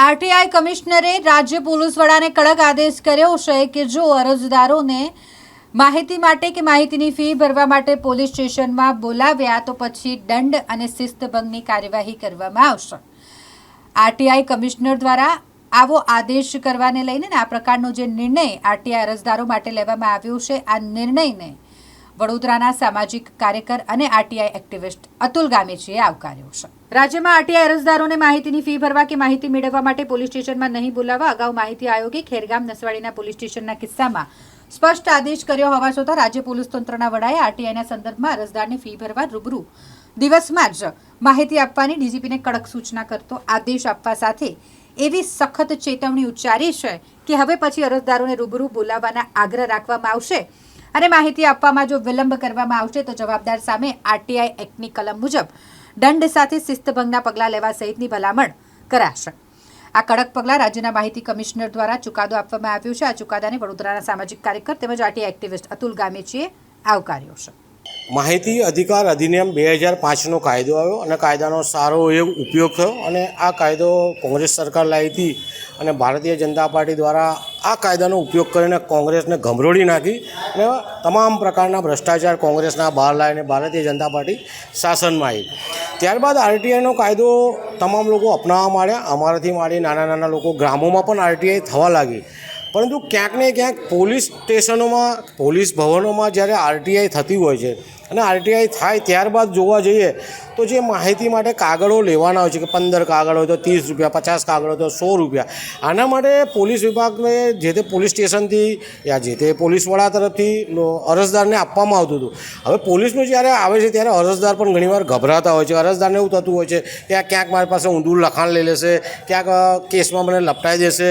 RTI કમિશનરે રાજ્ય police વડાને કડક આદેશ કર્યો છે કે જો અરજદારોને માહિતી માટે કે માહિતીની ફી ભરવા માટે પોલીસ સ્ટેશનમાં બોલાવ્યા તો પછી દંડ અને શિસ્તભંગની કાર્યવાહી કરવામાં આવશે. આરટીઆઈ કમિશનર દ્વારા આવો આદેશ કરવાને લઈને આ પ્રકારનો જે નિર્ણય આરટીઆઈ અરજદારો માટે લેવામાં આવ્યો છે, આ નિર્ણયને વડોદરાના સામાજિક કાર્યકર અને આરટીઆઈ એક્ટિવિસ્ટ અતુલ ગામેચીએ આવકાર્યો છે. રાજ્યમાં આરટીઆઈ અરજદારોને માહિતીની ફી ભરવા કે માહિતી મેળવવા માટે પોલીસ સ્ટેશનમાં નહીં બોલાવવા અગાઉ માહિતી આયોગે ખેરગામ નસવાડીના પોલીસ સ્ટેશનના કિસ્સામાં સ્પષ્ટ આદેશ કર્યો હોવા છતાં રાજ્ય પોલીસ તંત્રના વડાએ આરટીઆઈના સંદર્ભમાં અરજદારને ફી ભરવા રૂબરૂ દિવસમાં જ માહિતી આપવાની ડીજીપીને કડક સૂચના કરતો આદેશ આપવા સાથે એવી સખત ચેતવણી ઉચ્ચારી છે કે હવે પછી અરજદારોને રૂબરૂ બોલાવવાના આગ્રહ રાખવામાં આવશે. અને માહિતી આપવામાં જો વિલંબ કરવામાં આવશે તો જવાબદાર સામે આરટીઆઈ એક્ટની કલમ મુજબ દંડ સાથે શિસ્તભંગના પગલાં લેવા સહિતની ભલામણ કરાશે. આ કડક પગલાં રાજ્યના માહિતી કમિશનર દ્વારા ચુકાદો આપવામાં આવ્યો છે. આ ચુકાદાને વડોદરાના સામાજિક કાર્યકર તેમજ આરટીઆઈ એક્ટિવિસ્ટ અતુલ ગામેચીએ આવકાર્યો છે. માહિતી અધિકાર અધિનિયમ બે હજાર પાંચનો કાયદો આવ્યો અને કાયદાનો સારો એવો ઉપયોગ થયો અને આ કાયદો કોંગ્રેસ સરકાર લાવી હતી અને ભારતીય જનતા પાર્ટી દ્વારા આ કાયદાનો ઉપયોગ કરીને કોંગ્રેસને ગમરોળી નાખી અને તમામ પ્રકારના ભ્રષ્ટાચાર કોંગ્રેસના બહાર લાવીને ભારતીય જનતા પાર્ટી શાસનમાં આવી. ત્યારબાદ આરટીઆઈનો કાયદો તમામ લોકો અપનાવવા માંડ્યા. અમારાથી માંડી નાના નાના લોકો ગ્રામોમાં પણ આરટીઆઈ થવા લાગી. પરંતુ ક્યાંક ને ક્યાંક પોલીસ સ્ટેશનોમાં, પોલીસ ભવનોમાં જ્યારે આરટીઆઈ થતી હોય છે અને આરટીઆઈ થાય ત્યારબાદ જોવા જઈએ તો જે માહિતી માટે કાગળો લેવાના હોય છે, કે પંદર કાગળ હોય તો ત્રીસ રૂપિયા, પચાસ કાગળ હોય તો સો રૂપિયા. આના માટે પોલીસ વિભાગને જે તે પોલીસ સ્ટેશનથી યા જે તે પોલીસ વડા તરફથી અરજદારને આપવામાં આવતું હતું. હવે પોલીસનું જ્યારે આવે છે, ત્યારે અરજદાર પણ ઘણીવાર ગભરાતા હોય છે. અરજદારને એવું થતું હોય છે કે આ ક્યાંક મારી પાસે ઊંધું લખાણ લઈ લેશે, ક્યાંક કેસમાં મને લપટાઈ દેશે.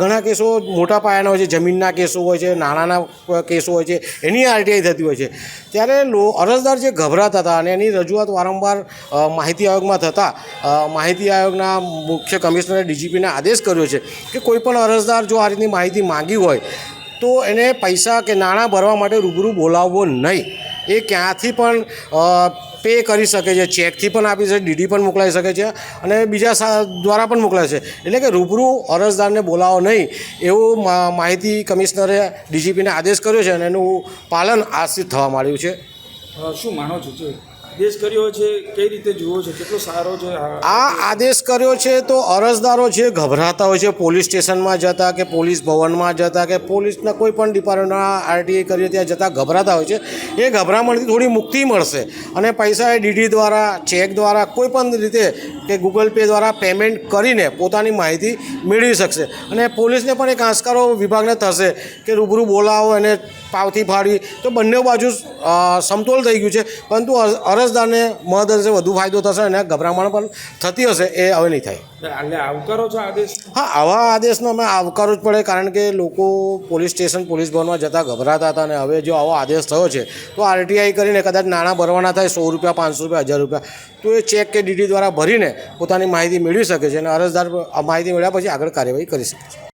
ઘણા કેસો મોટા પાયાના હોય છે, જમીનના કેસો હોય છે, નાણાંના કેસો હોય છે, એની આરટીઆઈ થતી હોય છે. ત્યારે લો અરજદાર જે ગભરાતા હતા અને એની રજૂઆત વારંવાર અ, માહિતી આયોગમાં થતાં માહિતી આયોગના મુખ્ય કમિશનરે ડીજીપીને આદેશ કર્યો છે કે કોઈપણ અરજદાર જો આ રીતની માહિતી માંગી હોય તો એને પૈસા કે નાણાં ભરવા માટે રૂબરૂ બોલાવવો નહીં. એ ક્યાંથી પણ પે કરી શકે છે ચેકથી પણ આપી શકે ડીડી પણ મોકલાવી શકે છે અને બીજા દ્વારા પણ મોકલાય છે. એટલે કે રૂબરૂ અરજદારને બોલાવો નહીં એવું માહિતી કમિશનરે ડીજીપીને આદેશ કર્યો છે અને એનું પાલન આજથી થવા માંડ્યું છે. શું માનો છો? જે દેશ કર્યો છે, કઈ રીતે જુઓ છે? કેટલો સારો છે, આ- આદેશ કર્યો છે તો અરજદારો જે ગભરાતા હોય છે, પોલીસ સ્ટેશનમાં જતા કે પોલીસ ભવનમાં જતા કે પોલીસના કોઈ પણ ડિપાર્ટમેન્ટમાં આરટીઆઈ કરીએ ત્યાં જતાં ગભરાતા હોય છે, એ ગભરામણથી થોડી મુક્તિ મળશે. અને પૈસા એ ડીડી દ્વારા ચેક દ્વારા, કોઈ પણ રીતે કે ગૂગલ પે દ્વારા પેમેન્ટ કરીને પોતાની માહિતી મેળવી શકશે. અને પોલીસને પણ એક આંસકારો વિભાગને થશે કે રૂબરૂ બોલાવો અને પાવથી ફાડવી. તો બંને બાજુ સમતોલ થઈ ગયું છે. પરંતુ અર- અરજદારને મહદ અંશે વધુ ફાયદો થશે અને ગભરામણ પણ થતી હશે એ હવે નહીં થાય. આવકારો છો આદેશ? હા આવા આદેશનો અમે આવકારો જ પડે કારણ કે લોકો પોલીસ સ્ટેશન પોલીસ ભવનમાં જતાં ગભરાતા હતા અને હવે જો આવો આદેશ થયો છે તો આરટીઆઈ કરીને કદાચ નાણાં ભરવાના થાય સો રૂપિયા પાંચસો રૂપિયા હજાર રૂપિયા તો એ ચેક કે ડીડી દ્વારા ભરીને પોતાની માહિતી મેળવી શકે છે અને અરજદાર માહિતી મેળવ્યા પછી આગળ કાર્યવાહી કરી શકે છે.